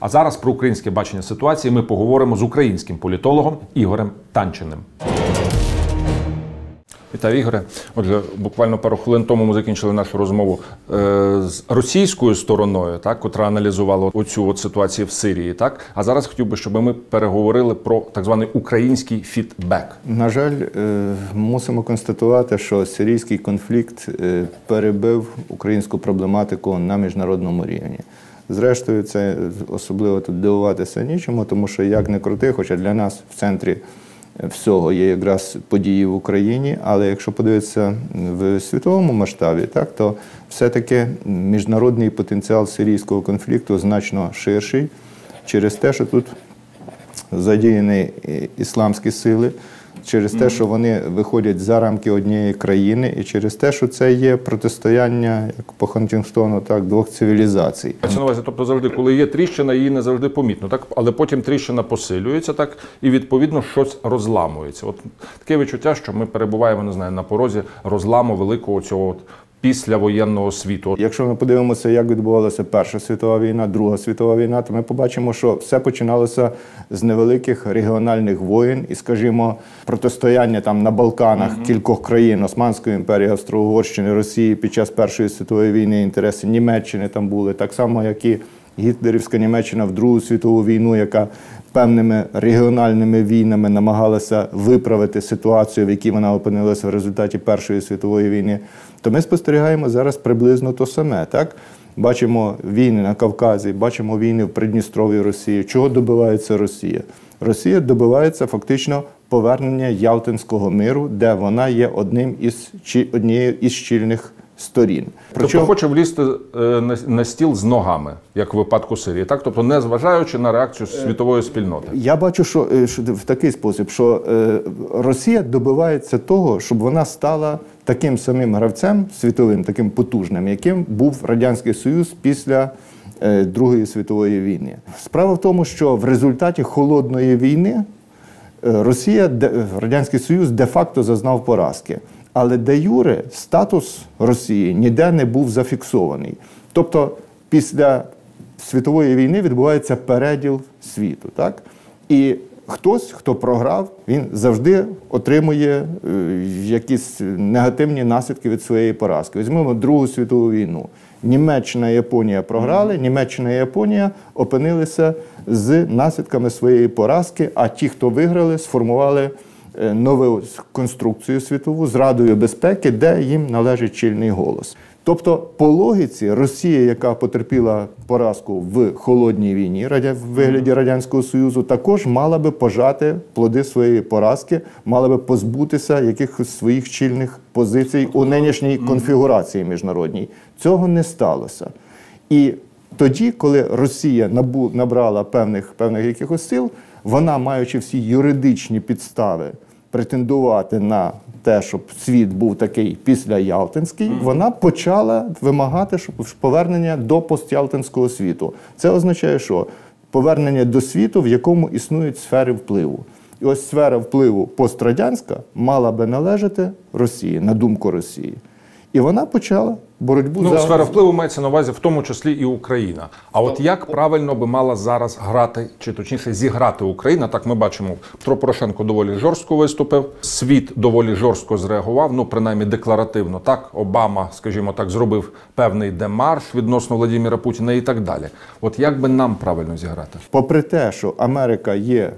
А зараз про українське бачення ситуації ми поговоримо з українським політологом Ігорем Танчиним. Вітаю, Ігоре. Отже, буквально пару хвилин тому ми закінчили нашу розмову е, з російською стороною, так, котра аналізувала оцю от ситуацію в Сирії. Так, а зараз хотів би, щоб ми переговорили про так званий український фідбек. На жаль, е, мусимо констатувати, що сирійський конфлікт е, перебив українську проблематику на міжнародному рівні. Зрештою, це особливо тут дивуватися нічому, тому що як не крути, хоча для нас в центрі всього є якраз події в Україні. Але якщо подивитися в світовому масштабі, так то все-таки міжнародний потенціал сирійського конфлікту значно ширший через те, що тут задіяні ісламські сили через те, що вони виходять за рамки однієї країни, і через те, що це є протистояння, як по Хантінгтону, так двох цивілізацій. Це увазі, тобто завжди, коли є тріщина, її не завжди помітно, так але потім тріщина посилюється, так і відповідно щось розламується. От таке відчуття, що ми перебуваємо, не знаю, на порозі розламу великого цього післявоєнного світу. Якщо ми подивимося, як відбувалася Перша світова війна, Друга світова війна, то ми побачимо, що все починалося з невеликих регіональних воєн і, скажімо, протистояння там на Балканах mm -hmm. кількох країн Османської імперії, Австро-Угорщини, Росії під час Першої світової війни інтереси Німеччини там були, так само, як і Гітлерівська Німеччина в Другу світову війну, яка певними регіональними війнами намагалася виправити ситуацію, в якій вона опинилася в результаті Першої світової війни, то ми спостерігаємо зараз приблизно то саме. так? Бачимо війни на Кавказі, бачимо війни в Придністров'ї Росії. Чого добивається Росія? Росія добивається фактично повернення Ялтинського миру, де вона є одним із однією із щільних сторін. Причому тобто хоче влізти е, на стіл з ногами, як у випадку Сирії, так тобто не зважаючи на реакцію світової спільноти. Я бачу, що, е, що в такий спосіб, що е, Росія добивається того, щоб вона стала таким самим гравцем світовим, таким потужним, яким був радянський союз після. Другої світової війни справа в тому, що в результаті холодної війни Росія Радянський Союз де-факто зазнав поразки. Але де Юре статус Росії ніде не був зафіксований. Тобто після світової війни відбувається переділ світу. Так? І хтось, хто програв, він завжди отримує е, якісь негативні наслідки від своєї поразки. Візьмемо Другу світову війну. Німеччина і Японія програли, Німеччина і Японія опинилися з наслідками своєї поразки, а ті, хто виграли, сформували. Е, нову конструкцію світову з Радою безпеки, де їм належить чільний голос. Тобто, по логіці, Росія, яка потерпіла поразку в холодній війні, в вигляді радянського союзу, також мала би пожати плоди своєї поразки, мала би позбутися якихось своїх чільних позицій у нинішній конфігурації міжнародній. Цього не сталося. І тоді, коли Росія набрала певних певних якихось сил, вона, маючи всі юридичні підстави претендувати на те, щоб світ був такий після Ялтинський, вона почала вимагати щоб повернення до постялтинського світу. Це означає, що повернення до світу, в якому існують сфери впливу. І ось сфера впливу пострадянська мала би належати Росії, на думку Росії. І вона почала боротьбу ну, за сфера впливу мається на увазі, в тому числі і Україна. А от як правильно би мала зараз грати, чи точніше зіграти Україна? Так ми бачимо, Петро Порошенко доволі жорстко виступив. Світ доволі жорстко зреагував. Ну принаймні декларативно. Так Обама, скажімо так, зробив певний демарш відносно Владимира Путіна і так далі. От як би нам правильно зіграти, попри те, що Америка є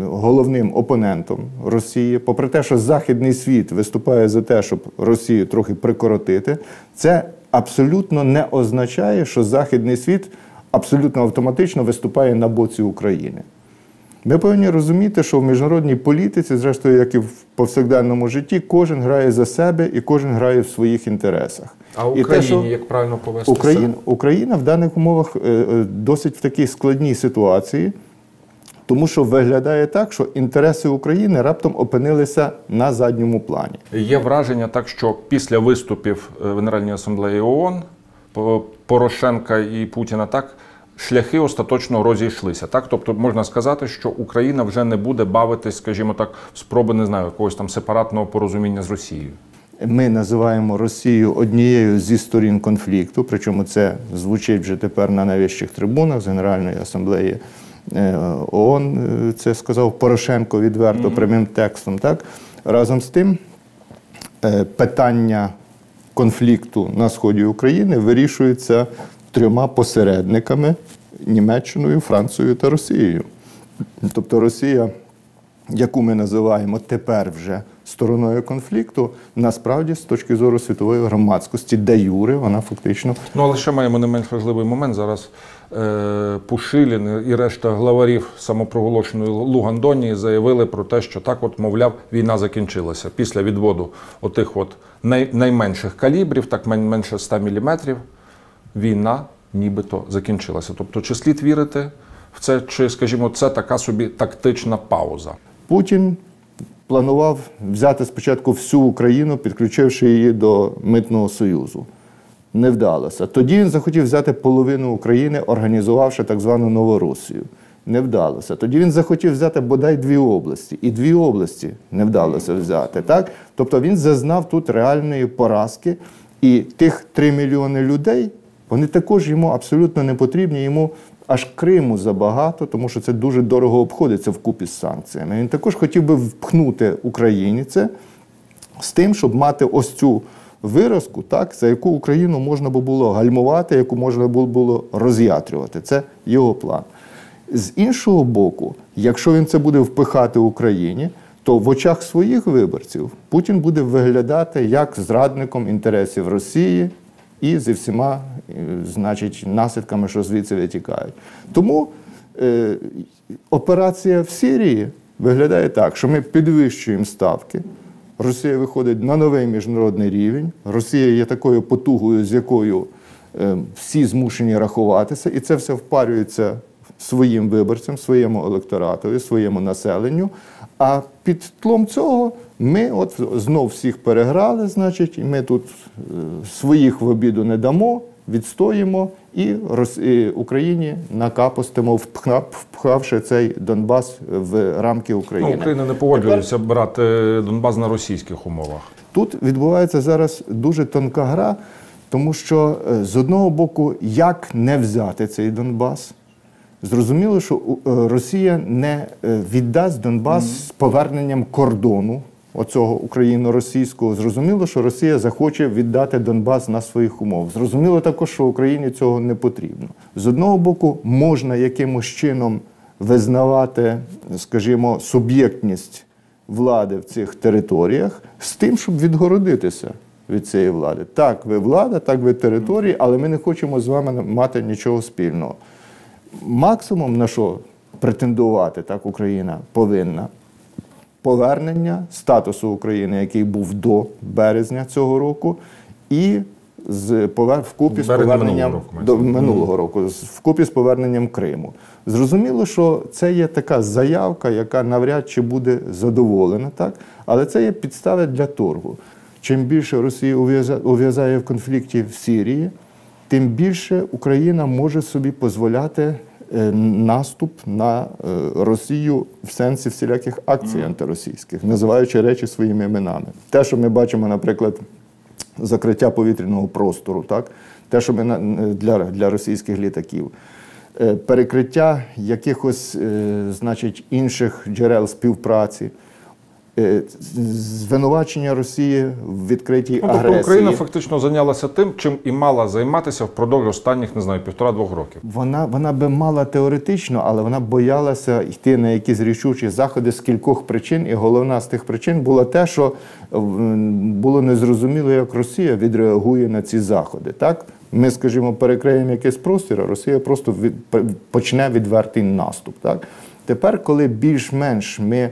головним опонентом Росії, попри те, що Західний світ виступає за те, щоб Росію трохи прикоротити, це абсолютно не означає, що Західний світ абсолютно автоматично виступає на боці України. Ми повинні розуміти, що в міжнародній політиці, зрештою, як і в повсякденному житті, кожен грає за себе і кожен грає в своїх інтересах. А Україні те, що як правильно повести Україна, Україна в даних умовах е, е, досить в такій складній ситуації. Тому що виглядає так, що інтереси України раптом опинилися на задньому плані. Є враження, так що після виступів е, в Генеральній асамблеї ООН Порошенка і Путіна так. Шляхи остаточно розійшлися, так тобто можна сказати, що Україна вже не буде бавитись, скажімо так, в спроби не знаю якогось там сепаратного порозуміння з Росією. Ми називаємо Росію однією зі сторін конфлікту, причому це звучить вже тепер на найвищих трибунах з Генеральної асамблеї ООН. е, Це сказав Порошенко відверто прямим текстом. Так? Разом з тим, е, питання конфлікту на сході України вирішується трьома посередниками Німеччиною, Францією та Росією. Тобто Росія, яку ми називаємо тепер вже стороною конфлікту, насправді з точки зору світової громадськості, де юри, вона фактично Ну, але ще маємо не менш важливий момент. Зараз е, Пушилін і решта главарів самопроголошеної Лугандонії заявили про те, що так, от, мовляв, війна закінчилася після відводу отих от най, найменших калібрів, так менше 100 міліметрів. Війна нібито закінчилася. Тобто, чи слід вірити в це, чи, скажімо, це така собі тактична пауза? Путін планував взяти спочатку всю Україну, підключивши її до Митного Союзу. Не вдалося. Тоді він захотів взяти половину України, організувавши так звану Новоросію. Не вдалося. Тоді він захотів взяти бодай дві області. І дві області не вдалося взяти. Так? Тобто він зазнав тут реальної поразки. І тих 3 мільйони людей, вони також йому абсолютно не потрібні. Йому аж Криму забагато, тому що це дуже дорого обходиться вкупі з санкціями. Він також хотів би впхнути Україні це з тим, щоб мати ось цю виразку, так, за яку Україну можна було гальмувати, яку можна було роз'ятрювати. Це його план. З іншого боку, якщо він це буде впихати Україні, то в очах своїх виборців Путін буде виглядати як зрадником інтересів Росії і зі всіма, е, значить, наслідками, що звідси витікають. Тому е, операція в Сирії виглядає так, що ми підвищуємо ставки. Росія виходить на новий міжнародний рівень. Росія є такою потугою, з якою е, всі змушені рахуватися, і це все впарюється своїм виборцям, своєму електоратові, своєму населенню. А під тлом цього ми от знов всіх переграли, значить, і ми тут е, своїх в обіду не дамо, відстоїмо і Україні накапостимо, впхавши цей Донбас в рамки України. Ну, Україна не погоджується брати Донбас на російських умовах. Тут відбувається зараз дуже тонка гра, тому що е, з одного боку, як не взяти цей Донбас? Зрозуміло, що е, Росія не е, віддасть Донбас з поверненням кордону оцього україно-російського. Зрозуміло, що Росія захоче віддати Донбас на своїх умов. Зрозуміло також, що Україні цього не потрібно. З одного боку, можна якимось чином визнавати, скажімо, суб'єктність влади в цих територіях з тим, щоб відгородитися від цієї влади. Так, ви влада, так ви території, але ми не хочемо з вами мати нічого спільного. Максимум на що претендувати так Україна повинна повернення статусу України, який був до березня цього року, і з повер... вкупі з поверненням минулого року, до минулого року, з- вкупі з поверненням Криму. Зрозуміло, що це є така заявка, яка навряд чи буде задоволена, так? але це є підстави для торгу. Чим більше Росія ув'яза- ув'язає в конфлікті в Сирії, тим більше Україна може собі дозволяти е, наступ на е, Росію в сенсі всіляких акцій антиросійських, називаючи речі своїми іменами. Те, що ми бачимо, наприклад, закриття повітряного простору, так? те, що ми для, для російських літаків. Е, Перекриття якихось, значить, інших джерел співпраці, звинувачення Росії в відкритій Ну, тобто агресії. Україна фактично зайнялася тим, чим і мала займатися впродовж останніх, не знаю, півтора-двох років. Вона, вона би мала теоретично, але вона боялася йти на якісь рішучі заходи з кількох причин. І головна з тих причин була те, що було незрозуміло, як Росія відреагує на ці заходи. Так? Ми, скажімо, перекриємо якийсь простір, а Росія просто від, почне відвертий наступ. Так? Тепер, коли більш-менш ми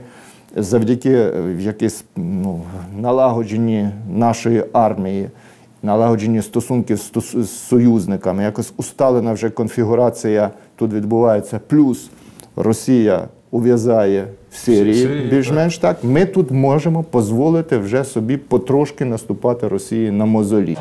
завдяки е, якійсь ну, налагодженні нашої армії налагоджені стосунки з союзниками, якось усталена вже конфігурація тут відбувається. Плюс Росія ув'язає в Сирії, Сирії, більш-менш так. Ми тут можемо дозволити вже собі потрошки наступати Росії на мозолі.